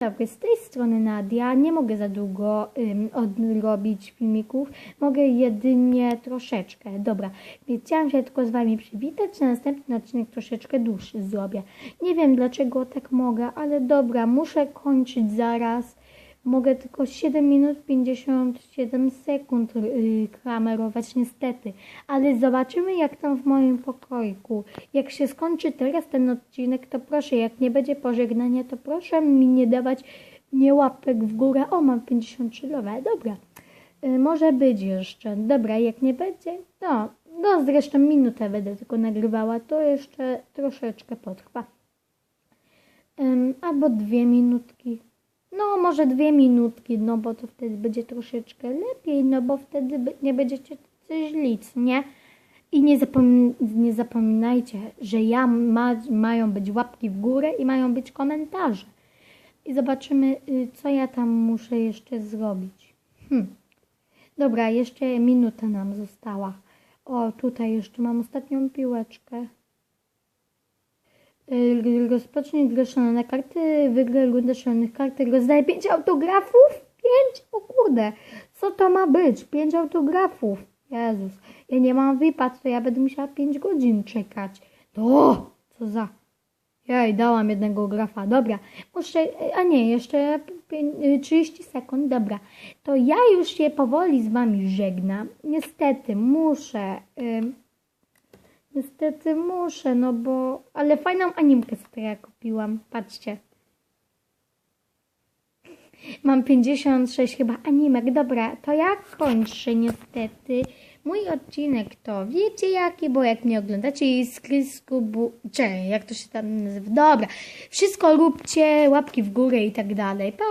Dobry, z tej strony Nadia. Nie mogę za długo ym, odrobić filmików. Mogę jedynie troszeczkę. Dobra, chciałam się tylko z Wami przywitać. Na następny odcinek troszeczkę dłuższy zrobię. Nie wiem dlaczego tak mogę, ale dobra, muszę kończyć zaraz. Mogę tylko 7 minut 57 sekund yy, niestety. Ale zobaczymy jak tam w moim pokoiku. Jak się skończy teraz ten odcinek, to proszę, jak nie będzie pożegnania, to proszę mi nie dawać nie łapek w górę. O, mam 53 lowe, dobra. Y, może być jeszcze. Dobra, jak nie będzie, no, no zresztą minutę będę tylko nagrywała, to jeszcze troszeczkę potrwa. Albo dwie minutki. No, może dwie minutki, no bo to wtedy będzie troszeczkę lepiej, no bo wtedy nie będziecie coś lic, nie? I nie, zapom- nie zapominajcie, że ja ma- mają być łapki w górę i mają być komentarze. I zobaczymy, y, co ja tam muszę jeszcze zrobić. Hm. Dobra, jeszcze minuta nam została. O, tutaj jeszcze mam ostatnią piłeczkę. Y, Rozpocznij grę szalone karty, wygraj rundę szalonych kart, rozdaję pięć autografów? Pięć? O kurde, co to ma być? Pięć autografów. Jezus, ja nie mam wypad, to ja będę musiała pięć godzin czekać. To, co za... Jej, dałam jednego grafa. Dobra, muszę, a nie, jeszcze pię- y, 30 sekund, dobra. To ja już się powoli z wami żegnam. Niestety muszę... ym, Niestety muszę, no bo... Ale fajną animkę sobie ja kupiłam. Patrzcie. Mam 56 chyba animek. Dobra, to ja kończę niestety. Mój odcinek to wiecie jaki, bo jak mnie oglądacie jest Krysku, bu... Jak to się tam nazywa? Dobra, wszystko róbcie, łapki w górę i tak dalej. Pa!